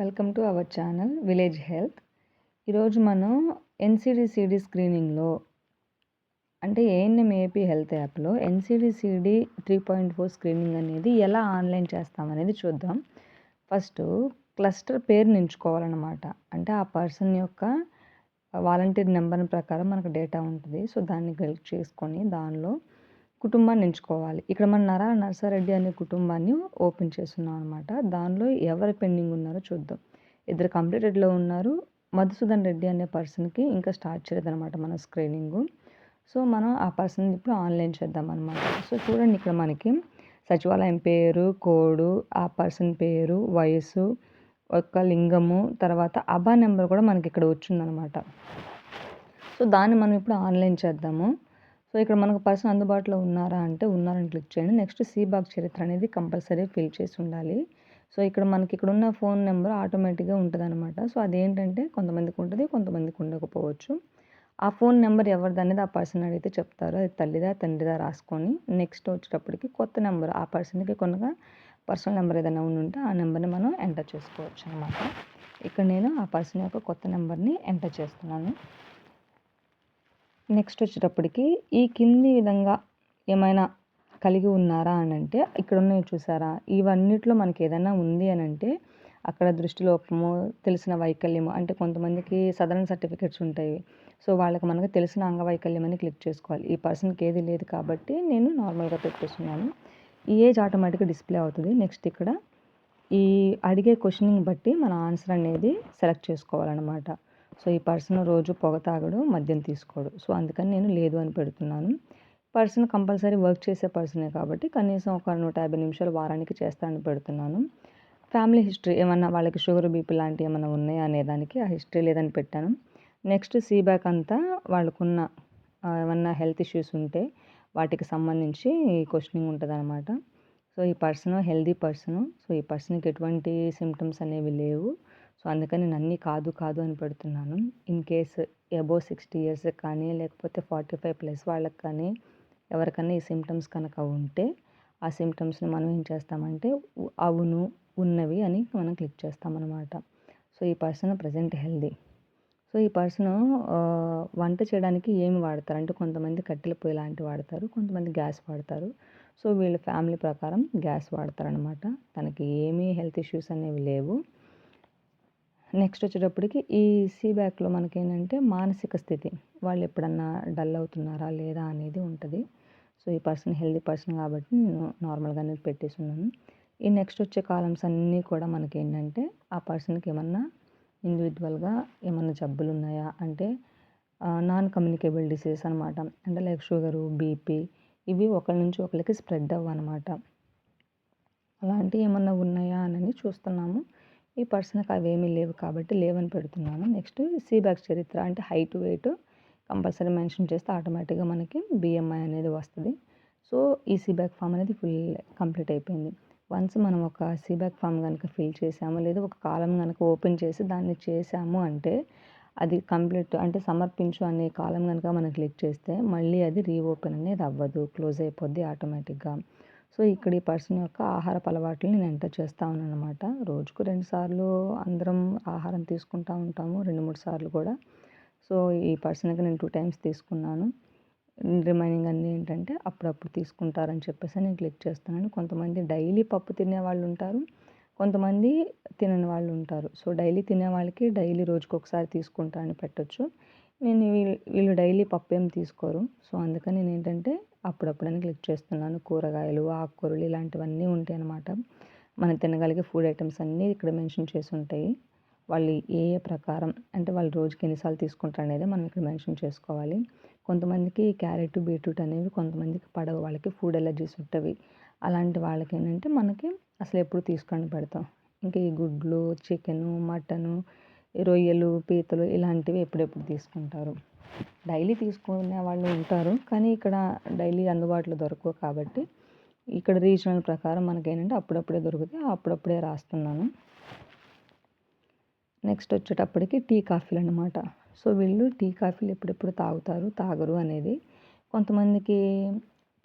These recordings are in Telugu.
Welcome to our channel village health ఈరోజు మనం ఎన్సిడిసిడి స్క్రీనింగ్లో అంటే ఏఎన్ఎం ఏపీ హెల్త్ యాప్లో NCD CD three point four screening అనేది ఎలా ఆన్లైన్ చేస్తామనేది చూద్దాం. ఫస్ట్ క్లస్టర్ పేరు ఎంచుకోవాలన్నమాట అంటే ఆ పర్సన్ యొక్క వాలంటీర్ నెంబర్ ప్రకారం మనకు డేటా ఉంటుంది. సో దాన్ని క్లిక్ చేసుకొని దానిలో కుటుంబాన్ని ఎంచుకోవాలి. ఇక్కడ మన నరా నర్సారెడ్డి అనే కుటుంబాన్ని ఓపెన్ చేస్తున్నాం అనమాట దానిలో ఎవరు పెండింగ్ ఉన్నారో చూద్దాం. ఇద్దరు కంప్లీటెడ్లో ఉన్నారు. మధుసూదన్ రెడ్డి అనే పర్సన్కి ఇంకా స్టార్ట్ చేయలేదన్నమాట మన స్క్రీనింగ్. సో మనం ఆ పర్సన్ ఇప్పుడు ఆన్లైన్ చేద్దాం అనమాట సో చూడండి ఇక్కడ మనకి సచివాలయం పేరు కోడు ఆ పర్సన్ పేరు వయసు ఒక లింగము తర్వాత అబా నెంబర్ కూడా మనకి ఇక్కడ వచ్చిందనమాట సో దాన్ని మనం ఇప్పుడు ఆన్లైన్ చేద్దాము. సో ఇక్కడ మనకు పర్సన్ అందుబాటులో ఉన్నారా అంటే ఉన్నారని క్లిక్ చేయండి. నెక్స్ట్ సీబాగ్ చరిత్ర అనేది కంపల్సరీ ఫిల్ చేసి ఉండాలి. సో ఇక్కడ మనకి ఇక్కడ ఉన్న ఫోన్ నెంబర్ ఆటోమేటిక్గా ఉంటుంది అనమాట సో అదేంటంటే కొంతమందికి ఉంటుంది కొంతమందికి ఉండకపోవచ్చు. ఆ ఫోన్ నెంబర్ ఎవరిది అనేది ఆ పర్సన్ అడిగితే చెప్తారు. అది తల్లిదా తండ్రిదా రాసుకొని నెక్స్ట్ వచ్చేటప్పటికి కొత్త నెంబర్ ఆ పర్సన్కి కొన్నగా పర్సనల్ నెంబర్ ఏదైనా ఉంటే ఆ నెంబర్ని మనం ఎంటర్ చేసుకోవచ్చు అనమాట ఇక్కడ నేను ఆ పర్సన్ యొక్క కొత్త నెంబర్ని ఎంటర్ చేస్తున్నాను. నెక్స్ట్ వచ్చేటప్పటికి ఈ కింది విధంగా ఏమైనా కలిగి ఉన్నారా అని అంటే ఇక్కడ ఉన్నవి చూసారా? ఇవన్నిట్లో మనకి ఏదైనా ఉంది అని అంటే అక్కడ దృష్టిలోపము తెలిసిన వైకల్యము అంటే కొంతమందికి సదరన్ సర్టిఫికెట్స్ ఉంటాయి. సో వాళ్ళకి మనకు తెలిసిన అంగవైకల్యం అని క్లిక్ చేసుకోవాలి. ఈ పర్సన్కి ఏది లేదు కాబట్టి నేను నార్మల్గా పెట్టేస్తున్నాను. ఈ ఏజ్ ఆటోమేటిక్గా డిస్ప్లే అవుతుంది. నెక్స్ట్ ఇక్కడ ఈ అడిగే క్వశ్చనింగ్ బట్టి మన ఆన్సర్ అనేది సెలెక్ట్ చేసుకోవాలన్నమాట. సో ఈ పర్సన్ రోజు పొగ తాగడు మద్యం తీసుకోడు. సో అందుకని నేను లేదు అని పెడుతున్నాను. పర్సన్ కంపల్సరీ వర్క్ చేసే పర్సనే కాబట్టి కనీసం ఒక నూట యాభై నిమిషాలు వారానికి చేస్తానని పెడుతున్నాను. ఫ్యామిలీ హిస్టరీ ఏమన్నా వాళ్ళకి షుగర్ బీపీ లాంటివి ఏమైనా ఉన్నాయా అనే దానికి ఆ హిస్టరీ లేదని పెట్టాను. నెక్స్ట్ సీబ్యాక్ అంతా వాళ్ళకున్న ఏమన్నా హెల్త్ ఇష్యూస్ ఉంటే వాటికి సంబంధించి క్వశ్చనింగ్ ఉంటుంది అనమాట సో ఈ పర్సన్ హెల్దీ పర్సన్ సో ఈ పర్సన్కి ఎటువంటి సిమ్టమ్స్ అనేవి లేవు. సో అందుకని నేను అన్నీ కాదు కాదు అని పెడుతున్నాను. In case above sixty years కానీ లేకపోతే ఫార్టీ ఫైవ్ ప్లస్ వాళ్ళకి కానీ ఎవరికైనా ఈ సిమ్టమ్స్ కనుక ఉంటే ఆ సిమ్టమ్స్ని మనం ఏం చేస్తామంటే అవును ఉన్నవి అని మనం క్లిక్ చేస్తామన్నమాట. సో ఈ పర్సన్ ప్రజెంట్ హెల్దీ. సో ఈ పర్సన్ వంట చేయడానికి ఏమి వాడతారు? అంటే కొంతమంది కట్టెల పొయ్యి లాంటివి వాడతారు కొంతమంది గ్యాస్ వాడతారు. సో వీళ్ళ ఫ్యామిలీ ప్రకారం గ్యాస్ వాడతారనమాట తనకి ఏమీ హెల్త్ ఇష్యూస్ అనేవి లేవు. నెక్స్ట్ వచ్చేటప్పటికి ఈ సీబ్యాక్లో మనకేంటంటే మానసిక స్థితి. వాళ్ళు ఎప్పుడన్నా డల్ అవుతున్నారా లేదా అనేది ఉంటుంది. సో ఈ పర్సన్ హెల్దీ పర్సన్ కాబట్టి నేను నార్మల్గానే పెట్టేసి ఉన్నాను. ఈ నెక్స్ట్ వచ్చే కాలమ్స్ అన్నీ కూడా మనకి ఏంటంటే ఆ పర్సన్కి ఏమన్నా ఇండివిజువల్గా ఏమన్నా జబ్బులు ఉన్నాయా అంటే నాన్ కమ్యూనికేబుల్ డిసీజ్ అనమాట అంటే లైక్ షుగరు బీపీ ఇవి ఒకరి నుంచి ఒకరికి స్ప్రెడ్ అవ్వనమాట. అలాంటివి ఏమన్నా ఉన్నాయా అని చూస్తున్నాము. ఈ పర్సన్కి అవేమీ లేవు కాబట్టి లేవని పెడుతున్నాను. నెక్స్ట్ సీబ్యాక్ చరిత్ర అంటే హైట్ వెయిట్ కంపల్సరీ మెన్షన్ చేస్తే ఆటోమేటిక్గా మనకి బిఎంఐ అనేది వస్తుంది. సో ఈ సీబ్యాక్ ఫామ్ అనేది ఫుల్ కంప్లీట్ అయిపోయింది. వన్స్ మనం ఒక సీబ్యాక్ ఫామ్ కనుక ఫిల్ చేసాము లేదా ఒక కాలం కనుక ఓపెన్ చేసి దాన్ని చేసాము అంటే అది కంప్లీట్ అంటే సమర్పించు అనే కాలం కనుక మనం క్లిక్ చేస్తే మళ్ళీ అది రీఓపెన్ అనేది అవ్వదు క్లోజ్ అయిపోద్ది ఆటోమేటిక్గా. సో ఇక్కడ ఈ పర్సన్ యొక్క ఆహారపు అలవాట్లు నేను ఎంటర్ చేస్తూ ఉన్నాను అనమాట రోజుకు రెండు సార్లు అందరం ఆహారం తీసుకుంటూ ఉంటాము రెండు మూడు సార్లు కూడా. సో ఈ పర్సన్కి నేను టూ టైమ్స్ తీసుకున్నాను. రిమైనింగ్ అన్నీ ఏంటంటే అప్పుడప్పుడు తీసుకుంటారని చెప్పేసి నేను క్లిక్ చేస్తున్నాను. కొంతమంది డైలీ పప్పు తినే వాళ్ళు ఉంటారు కొంతమంది తినని వాళ్ళు ఉంటారు. సో డైలీ తినే వాళ్ళకి డైలీ రోజుకి ఒకసారి తీసుకుంటా అని పెట్టచ్చు. నేను వీళ్ళు వీళ్ళు డైలీ పప్పు ఏం తీసుకోరు. సో అందుకని నేను ఏంటంటే అప్పుడప్పుడని క్లిక్ చేస్తున్నాను. కూరగాయలు ఆకుకూరలు ఇలాంటివన్నీ ఉంటాయి అన్నమాట మనం తినగలిగే ఫుడ్ ఐటమ్స్ అన్నీ ఇక్కడ మెన్షన్ చేసి ఉంటాయి వాళ్ళు ఏ ఏ ప్రకారం అంటే వాళ్ళు రోజుకి ఎన్నిసార్లు తీసుకుంటారు అనేది మనం ఇక్కడ మెన్షన్ చేసుకోవాలి. కొంతమందికి క్యారెట్ బీట్రూట్ అనేవి కొంతమందికి పడవ. వాళ్ళకి ఫుడ్ ఎలర్జీస్ ఉంటవి అలాంటి వాళ్ళకి ఏంటంటే మనకి అసలు ఎప్పుడు తీసుకొని పెడతాం. ఇంకా ఈ గుడ్లు చికెను మటను రొయ్యలు పీతలు ఇలాంటివి ఎప్పుడెప్పుడు తీసుకుంటారు. డైలీ తీసుకునే వాళ్ళు ఉంటారు. కానీ ఇక్కడ డైలీ అందుబాటులో దొరకవు కాబట్టి ఇక్కడ రీజనల్ ప్రకారం మనకి ఏంటంటే అప్పుడప్పుడే దొరుకుతాయి. అప్పుడప్పుడే రాస్తున్నాను. నెక్స్ట్ వచ్చేటప్పటికి టీ కాఫీలు అనమాట సో వీళ్ళు టీ కాఫీలు ఎప్పుడెప్పుడు తాగుతారు తాగరు అనేది కొంతమందికి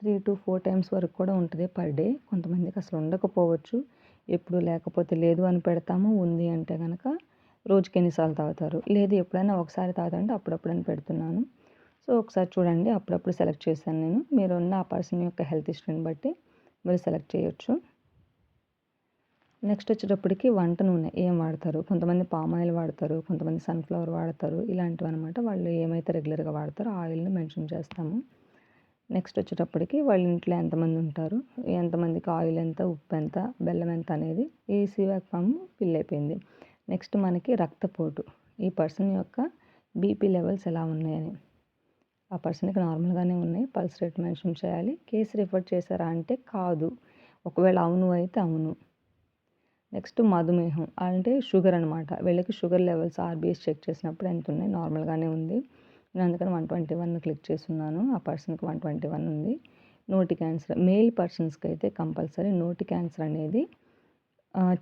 త్రీ టు ఫోర్ టైమ్స్ వరకు కూడా ఉంటుంది పర్ డే. కొంతమందికి అసలు ఉండకపోవచ్చు. ఎప్పుడు లేకపోతే లేదు అని పెడతాము. ఉంది అంటే కనుక రోజుకి ఎన్నిసార్లు తాగుతారు? లేదు ఎప్పుడైనా ఒకసారి తాగుతారంటే అప్పుడప్పుడని పెడుతున్నాను. సో ఒకసారి చూడండి అప్పుడప్పుడు సెలెక్ట్ చేశాను నేను. మీరు ఉన్న ఆ పర్సన్ యొక్క హెల్త్ హిస్టరీని బట్టి మీరు సెలెక్ట్ చేయొచ్చు. నెక్స్ట్ వచ్చేటప్పటికి వంట నూనె ఏం వాడతారు? కొంతమంది పామ్ ఆయిల్ వాడతారు కొంతమంది సన్ఫ్లవర్ వాడతారు ఇలాంటివి అనమాట వాళ్ళు ఏమైతే రెగ్యులర్గా వాడతారో ఆయిల్ని మెన్షన్ చేస్తాము. నెక్స్ట్ వచ్చేటప్పటికి వాళ్ళ ఇంట్లో ఎంతమంది ఉంటారు? ఎంతమందికి ఆయిల్ ఎంత ఉప్పు ఎంత బెల్లం ఎంత అనేది ఈ సివాక్ ఫామ్ ఫిల్ అయిపోయింది. నెక్స్ట్ మనకి రక్తపోటు. ఈ పర్సన్ యొక్క బీపీ లెవెల్స్ ఎలా ఉన్నాయని. ఆ పర్సన్కి నార్మల్గానే ఉన్నాయి. పల్స్ రేట్ మెన్షన్ చేయాలి. కేసు రిఫర్ చేశారా అంటే కాదు. ఒకవేళ అవును అయితే అవును. నెక్స్ట్ మధుమేహం. అంటే షుగర్ అనమాట వీళ్ళకి షుగర్ లెవెల్స్ ఆర్బీఎస్ చెక్ చేసినప్పుడు ఎంత ఉన్నాయి? నార్మల్గానే ఉంది. నేను అందుకని వన్ ట్వంటీ వన్ క్లిక్ చేస్తున్నాను. ఆ పర్సన్కి వన్ ట్వంటీ వన్ ఉంది. నోటి క్యాన్సర్. మేల్ పర్సన్స్కి అయితే కంపల్సరీ నోటి క్యాన్సర్ అనేది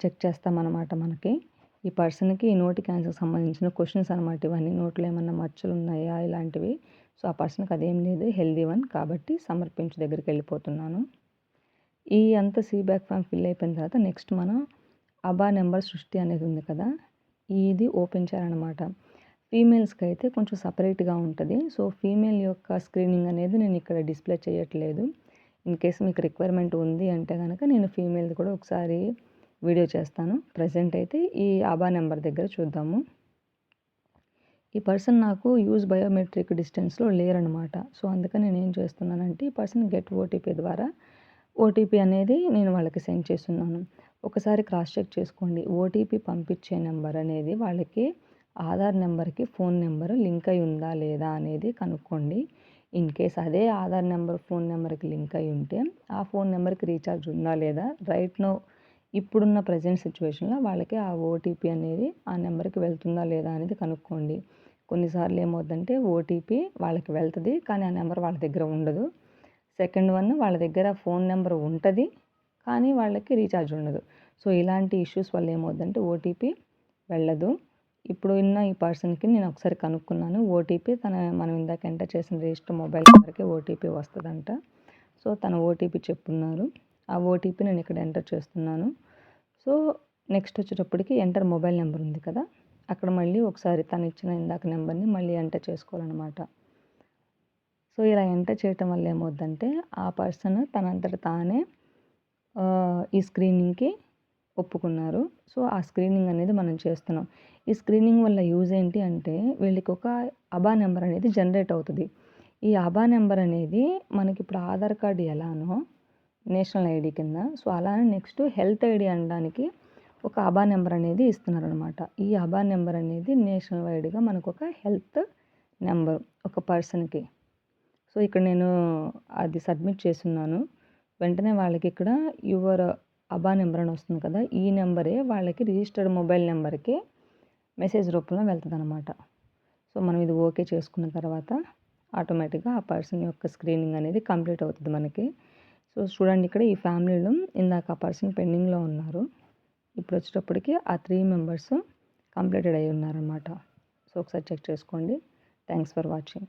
చెక్ చేస్తామన్నమాట మనకి. ఈ పర్సన్కి ఈ నోటి క్యాన్సర్కి సంబంధించిన క్వశ్చన్స్ అనమాట ఇవన్నీ నోట్లో ఏమన్నా మచ్చలు ఉన్నాయా ఇలాంటివి. సో ఆ పర్సన్కి అదేం లేదు. హెల్దీ వన్ కాబట్టి సమర్పించి దగ్గరికి వెళ్ళిపోతున్నాను. ఈ అంత సీబ్యాక్ ఫామ్ ఫిల్ అయిపోయిన తర్వాత నెక్స్ట్ మనం అబా నెంబర్ సృష్టి అనేది ఉంది కదా? ఇది ఓపెన్ చేయాలన్నమాట. ఫీమేల్స్కి అయితే కొంచెం సపరేట్గా ఉంటుంది. సో ఫీమేల్ యొక్క స్క్రీనింగ్ అనేది నేను ఇక్కడ డిస్ప్లే చేయట్లేదు. ఇన్ కేస్ మీకు రిక్వైర్మెంట్ ఉంది అంటే కనుక నేను ఫీమేల్ది కూడా ఒకసారి వీడియో చేస్తాను. ప్రజెంట్ అయితే ఈ అబా నెంబర్ దగ్గర చూద్దాము. ఈ పర్సన్ నాకు యూజ్ బయోమెట్రిక్ డిస్టెన్స్లో లేరనమాట సో అందుకని నేను ఏం చేస్తున్నానంటే ఈ పర్సన్ గెట్ ఓటీపీ ద్వారా ఓటీపీ అనేది నేను వాళ్ళకి సెండ్ చేస్తున్నాను. ఒకసారి క్రాస్ చెక్ చేసుకోండి. ఓటీపీ పంపించే నెంబర్ అనేది వాళ్ళకి ఆధార్ నెంబర్కి ఫోన్ నెంబర్ లింక్ అయి ఉందా లేదా అనేది కనుక్కోండి. ఇన్ కేస్ అదే ఆధార్ నెంబర్ ఫోన్ నెంబర్కి లింక్ అయి ఉంటే ఆ ఫోన్ నెంబర్కి రీఛార్జ్ ఉందా లేదా? రైట్ నో ఇప్పుడున్న ప్రజెంట్ సిచ్యువేషన్లో వాళ్ళకి ఆ ఓటీపీ అనేది ఆ నెంబర్కి వెళ్తుందా లేదా అనేది కనుక్కోండి. కొన్నిసార్లు ఏమవుతుందంటే ఓటీపీ వాళ్ళకి వెళ్తుంది కానీ ఆ నెంబర్ వాళ్ళ దగ్గర ఉండదు. సెకండ్ వన్ వాళ్ళ దగ్గర ఫోన్ నెంబర్ ఉంటుంది కానీ వాళ్ళకి రీఛార్జ్ ఉండదు. సో ఇలాంటి ఇష్యూస్ వల్ల ఏమవుతుందంటే ఓటీపీ వెళ్ళదు. ఇప్పుడు ఉన్న ఈ పర్సన్కి నేను ఒకసారి కనుక్కున్నాను. ఓటీపీ తన మనం ఇందాక ఎంటర్ చేసిన రిజిస్టర్ మొబైల్ నెంబర్కి ఓటీపీ వస్తుందంట. సో తన ఓటీపీ చెప్పున్నారు ఆ ఓటీపీ నేను ఇక్కడ ఎంటర్ చేస్తున్నాను. సో నెక్స్ట్ వచ్చేటప్పటికి ఎంటర్ మొబైల్ నెంబర్ ఉంది కదా అక్కడ మళ్ళీ ఒకసారి తను ఇచ్చిన ఇందాక నెంబర్ని మళ్ళీ ఎంటర్ చేసుకోవాలన్నమాట. సో ఇలా ఎంటర్ చేయటం వల్ల ఏమవుద్దంటే ఆ పర్సన్ తనంతట తానే ఈ స్క్రీనింగ్కి ఒప్పుకున్నారు. సో ఆ స్క్రీనింగ్ అనేది మనం చేస్తున్నాం. ఈ స్క్రీనింగ్ వల్ల యూజ్ ఏంటి అంటే వీళ్ళకి ఒక అబా నెంబర్ అనేది జనరేట్ అవుతుంది. ఈ అబా నెంబర్ అనేది మనకి ఇప్పుడు ఆధార్ కార్డు ఎలానో నేషనల్ ఐడి కింద. సో అలానే నెక్స్ట్ హెల్త్ ఐడి అనడానికి ఒక అబా నెంబర్ అనేది ఇస్తున్నారనమాట. ఈ అబా నెంబర్ అనేది నేషనల్ వైడ్గా మనకు ఒక హెల్త్ నెంబర్ ఒక పర్సన్కి. సో ఇక్కడ నేను అది సబ్మిట్ చేస్తున్నాను. వెంటనే వాళ్ళకి ఇక్కడ యువర్ అబా నెంబర్ అని వస్తుంది కదా ఈ నెంబరే వాళ్ళకి రిజిస్టర్డ్ మొబైల్ నెంబర్కి మెసేజ్ రూపంలో వెళ్తుంది అనమాట సో మనం ఇది ఓకే చేసుకున్న తర్వాత ఆటోమేటిక్గా ఆ పర్సన్ యొక్క స్క్రీనింగ్ అనేది కంప్లీట్ అవుతుంది మనకి. సో చూడండి ఇక్కడ ఈ ఫ్యామిలీలో ఇందాక ఆ పర్సన్ పెండింగ్లో ఉన్నారు. ఇప్పుడు వచ్చేటప్పటికి ఆ త్రీ మెంబర్స్ కంప్లీటెడ్ అయి ఉన్నారనమాట సో ఒకసారి చెక్ చేసుకోండి. Thanks for watching.